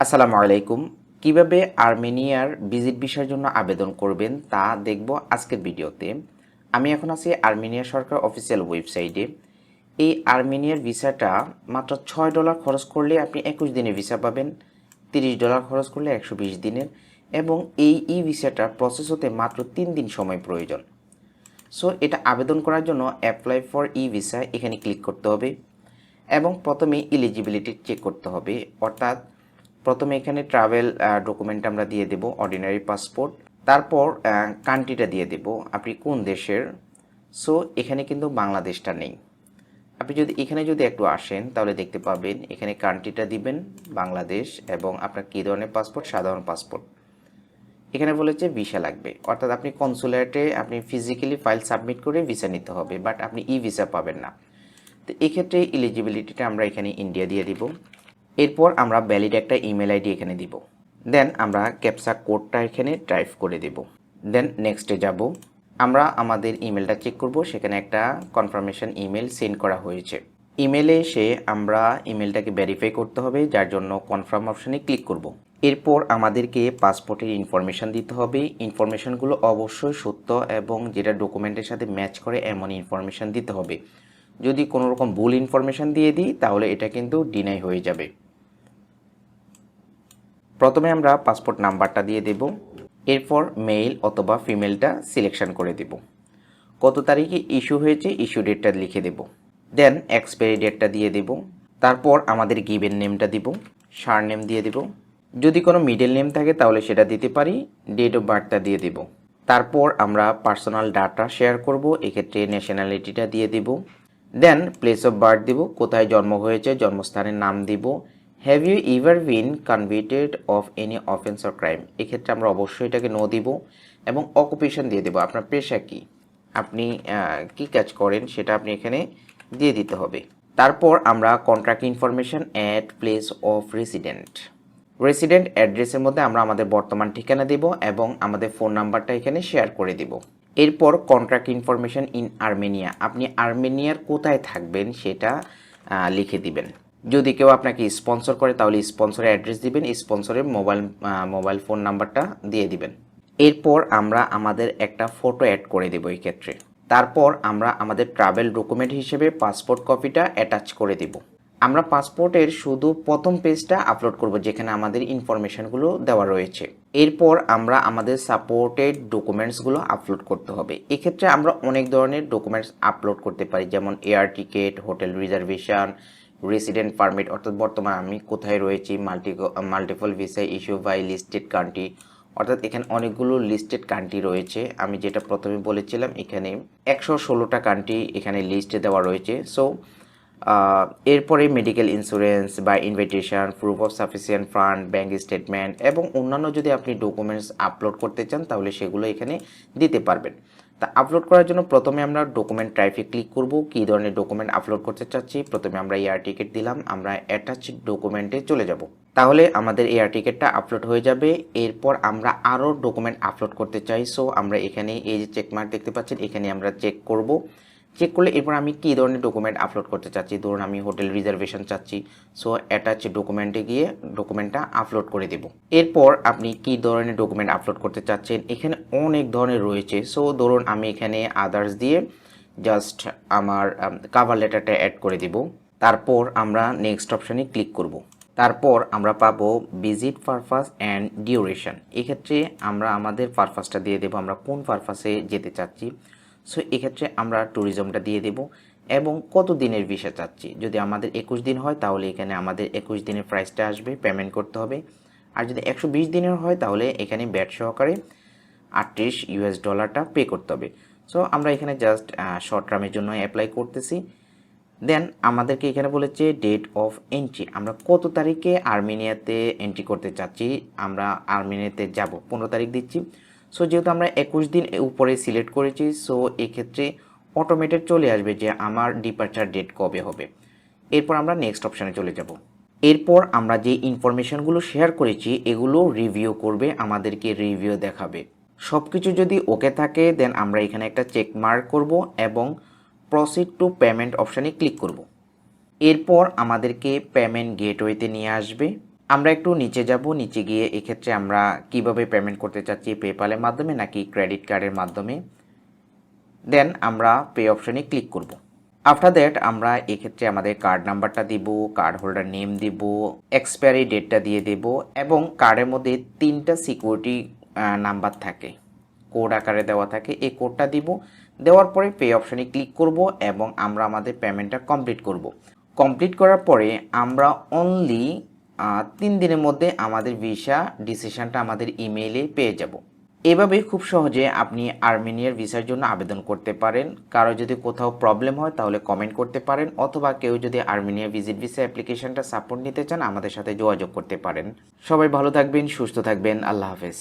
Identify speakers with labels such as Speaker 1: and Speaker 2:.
Speaker 1: আসসালামু আলাইকুম। কীভাবে আর্মেনিয়ার ভিজিট ভিসার জন্য আবেদন করবেন তা দেখব আজকের ভিডিওতে। আমি এখন আছি আর্মেনিয়া সরকার অফিসিয়াল ওয়েবসাইটে। এই আর্মেনিয়ার ভিসাটা মাত্র ছয় ডলার খরচ করলে আপনি একুশ দিনের ভিসা পাবেন, তিরিশ ডলার খরচ করলে একশো বিশ দিনের এবং এই ই ভিসাটা প্রসেস হতে মাত্র তিন দিন সময় প্রয়োজন। সো এটা আবেদন করার জন্য অ্যাপ্লাই ফর ই ভিসা এখানে ক্লিক করতে হবে এবং প্রথমে ইলিজিবিলিটি চেক করতে হবে। অর্থাৎ প্রথমে এখানে ট্রাভেল ডকুমেন্ট আমরা দিয়ে দেব অর্ডিনারি পাসপোর্ট তারপর কান্ট্রিটা দিয়ে দেব, আপনি কোন দেশের? সো এখানে কিন্তু বাংলাদেশটা নেই। আপনি যদি, এখানে যদি একটু আসেন, তাহলে দেখতে পাবেন, এখানে কান্ট্রিটা দিবেন, বাংলাদেশ, এবং আপনার কী ধরনের পাসপোর্ট সাধারণ পাসপোর্ট এখানে বলেছে ভিসা লাগবে। অর্থাৎ আপনি কনসুলেটে আপনি ফিজিক্যালি ফাইল সাবমিট করে ভিসা নিতে হবে বাট আপনি ই ভিসা পাবেন না। তো এক্ষেত্রে ইলিজিবিলিটিটা আমরা এখানে ইন্ডিয়া দিয়ে দিব। এরপর আমরা ভ্যালিড একটা ইমেল আইডি এখানে দিব। দেন আমরা ক্যাপসা কোডটা এখানে টাইপ করে দেব। দেন নেক্সটে যাব। আমরা আমাদের ইমেলটা চেক করব, সেখানে একটা কনফার্মেশন ইমেল সেন্ড করা হয়েছে। ইমেলে এসে আমরা ইমেলটাকে ভেরিফাই করতে হবে, যার জন্য কনফার্ম অপশানে ক্লিক করব। এরপর আমাদেরকে পাসপোর্টের ইনফরমেশন দিতে হবে। ইনফরমেশনগুলো অবশ্যই সত্য এবং যেটা ডকুমেন্টের সাথে ম্যাচ করে এমন ইনফরমেশন দিতে হবে। যদি কোনো রকম ভুল ইনফরমেশন দিয়ে দিই, তাহলে এটা কিন্তু ডিনাই হয়ে যাবে। প্রথমে আমরা পাসপোর্ট নাম্বারটা দিয়ে দেব, এরপর মেল অথবা ফিমেলটা সিলেকশন করে দেব। কত তারিখে ইস্যু হয়েছে ইস্যু ডেটটা লিখে দেব। দেন এক্সপায়ারি ডেটটা দিয়ে দেব। তারপর আমাদের গিভেন নেমটা দিব সার নেম দিয়ে দেব। যদি কোনো মিডল নেম থাকে তাহলে সেটা দিতে পারি ডেট অফ বার্থটা দিয়ে দেব। তারপর আমরা পার্সোনাল ডাটা শেয়ার করব, এক্ষেত্রে ন্যাশনালিটিটা দিয়ে দেব। দেন প্লেস অফ বার্থ দিব, কোথায় জন্ম হয়েছে, জন্মস্থানের নাম দিব have you ever been convicted of any offence or crime এক্ষেত্রে আমরা অবশ্যই এটাকে নো দিব এবং অকুপেশন দিয়ে দেবো। আপনার পেশা কি? আপনি কি কাজ করেন সেটা আপনি এখানে দিয়ে দিতে হবে। তারপর আমরা contract information at place of resident resident অ্যাড্রেসের মধ্যে আমরা আমাদের বর্তমান ঠিকানা দেব এবং আমাদের ফোন নাম্বারটা এখানে শেয়ার করে দেব। এরপর কন্ট্রাক্ট ইনফরমেশন ইন আর্মেনিয়া আপনি আর্মেনিয়ার কোথায় থাকবেন সেটা লিখে দিবেন। যদি কেউ আপনাকে স্পন্সর করে, তাহলে স্পন্সরের অ্যাড্রেস দিবেন স্পন্সরের মোবাইল মোবাইল ফোন নাম্বারটা দিয়ে দিবেন। এরপর আমরা আমাদের একটা ফটো অ্যাড করে দেবো এই ক্ষেত্রে। তারপর আমরা আমাদের ট্রাভেল ডকুমেন্ট হিসেবে পাসপোর্ট কপিটা অ্যাটাচ করে দেব। আমরা পাসপোর্টের শুধু প্রথম পেজটা আপলোড করব, যেখানে আমাদের ইনফরমেশনগুলো দেওয়া রয়েছে। এরপর আমরা আমাদের সাপোর্টেড ডকুমেন্টসগুলো আপলোড করতে হবে। এক্ষেত্রে আমরা অনেক ধরনের ডকুমেন্টস আপলোড করতে পারি, যেমন air ticket hotel reservation resident permit অর্থাৎ বর্তমানে আমি কোথায় রয়েছি multi multiple visa issue by listed country অর্থাৎ এখানে অনেকগুলো লিস্টেড কান্ট্রি রয়েছে। আমি যেটা প্রথমে বলেছিলাম, এখানে একশো ষোলোটা কান্ট্রি এখানে লিস্টে দেওয়া রয়েছে। সো এরপরে মেডিকেল ইন্স্যুরেন্স বা invitation proof of sufficient fund bank statement এবং অন্যান্য যদি আপনি ডকুমেন্টস আপলোড করতে চান, তাহলে সেগুলো এখানে দিতে পারবেন। তা আপলোড করার জন্য প্রথমে আমরা ডকুমেন্ট টাইপে ক্লিক করব। কী ধরনের ডকুমেন্ট আপলোড করতে চাচ্ছি? প্রথমে আমরা এয়ার টিকিট দিলাম, আমরা অ্যাটাচ ডকুমেন্টে চলে যাব। তাহলে আমাদের এয়ার টিকিটটা আপলোড হয়ে যাবে। এরপর আমরা আরও ডকুমেন্ট আপলোড করতে চাই। সো আমরা এখানে এই যে চেকমার্ক দেখতে পাচ্ছেন, এখানে আমরা চেক করব। চেক করলে এরপর আমি কী ধরনের ডকুমেন্ট আপলোড করতে চাচ্ছি? ধরুন আমি হোটেল রিজার্ভেশন চাচ্ছি। সো অ্যাটাচ ডকুমেন্টে গিয়ে ডকুমেন্টটা আপলোড করে দেব। এরপর আপনি কী ধরনের ডকুমেন্ট আপলোড করতে চাচ্ছেন? এখানে অনেক ধরনের রয়েছে। সো ধরুন আমি এখানে আদার্স দিয়ে জাস্ট আমার কাভার লেটারটা অ্যাড করে দিব। তারপর আমরা নেক্সট অপশানে ক্লিক করব। তারপর আমরা পাবো ভিজিট পারপাস অ্যান্ড ডিউরেশন এক্ষেত্রে আমরা আমাদের পারপাসটা দিয়ে দেবো। আমরা কোন পারপাসে যেতে চাচ্ছি? সো এক্ষেত্রে আমরা ট্যুরিজমটা দিয়ে দেব এবং কত দিনের ভিসা চাচ্ছি? যদি আমাদের একুশ দিন হয়, তাহলে এখানে আমাদের একুশ দিনের প্রাইসটা আসবে পেমেন্ট করতে হবে। আর যদি একশো বিশ দিনের হয়, তাহলে এখানে ব্যাট সহকারে আটত্রিশ ইউএস ডলারটা পে করতে হবে। সো আমরা এখানে জাস্ট শর্ট টার্মের জন্য অ্যাপ্লাই করতেছি। দেন আমাদেরকে এখানে বলেছে ডেট অফ এন্ট্রি আমরা কত তারিখে আর্মেনিয়াতে এন্ট্রি করতে চাচ্ছি? আমরা আর্মেনিয়াতে যাব, পনেরো তারিখ দিচ্ছি। সো যেহেতু আমরা একুশ দিন উপরে সিলেক্ট করেছি সো এক্ষেত্রে অটোমেটেড চলে আসবে যে আমার ডিপার্চার ডেট কবে হবে। এরপর আমরা নেক্সট অপশানে চলে যাব। এরপর আমরা যে ইনফরমেশনগুলো শেয়ার করেছি, এগুলো রিভিউ করবে, আমাদেরকে রিভিউ দেখাবে। সব কিছু যদি ওকে থাকে দেন আমরা এখানে একটা চেক মার্ক করব এবং প্রসিড টু পেমেন্ট অপশানে ক্লিক করব। এরপর আমাদেরকে পেমেন্ট গেটওয়েতে নিয়ে আসবে। আমরা একটু নিচে যাব, নিচে গিয়ে এক্ষেত্রে আমরা কীভাবে পেমেন্ট করতে চাচ্ছি পেপালের মাধ্যমে নাকি ক্রেডিট কার্ডের মাধ্যমে? দেন আমরা পে অপশনে ক্লিক করব। আফটার দ্যাট আমরা এক্ষেত্রে আমাদের কার্ড নাম্বারটা দিব কার্ড হোল্ডার নেম দিব এক্সপায়ারি ডেটটা দিয়ে দেব এবং কার্ডের মধ্যে তিনটা সিকিউরিটি নাম্বার থাকে। কোড আকারে দেওয়া থাকে, এই কোডটা দিব। দেওয়ার পরে পে অপশনে ক্লিক করব এবং আমরা আমাদের পেমেন্টটা কমপ্লিট করব। কমপ্লিট করার পরে আমরা অনলি তিন দিনের মধ্যে আমাদের ভিসা ডিসিশনটা আমাদের ইমেইলে পেয়ে যাব। এভাবে খুব সহজে আপনি আর্মেনিয়ার ভিসার জন্য আবেদন করতে পারেন। কারও যদি কোথাও প্রবলেম হয় তাহলে কমেন্ট করতে পারেন, অথবা কেউ যদি আর্মেনিয়া ভিজিট ভিসা অ্যাপ্লিকেশনটা সাপোর্ট নিতে চান, আমাদের সাথে যোগাযোগ করতে পারেন। সবাই ভালো থাকবেন, সুস্থ থাকবেন, আল্লাহ হাফেজ।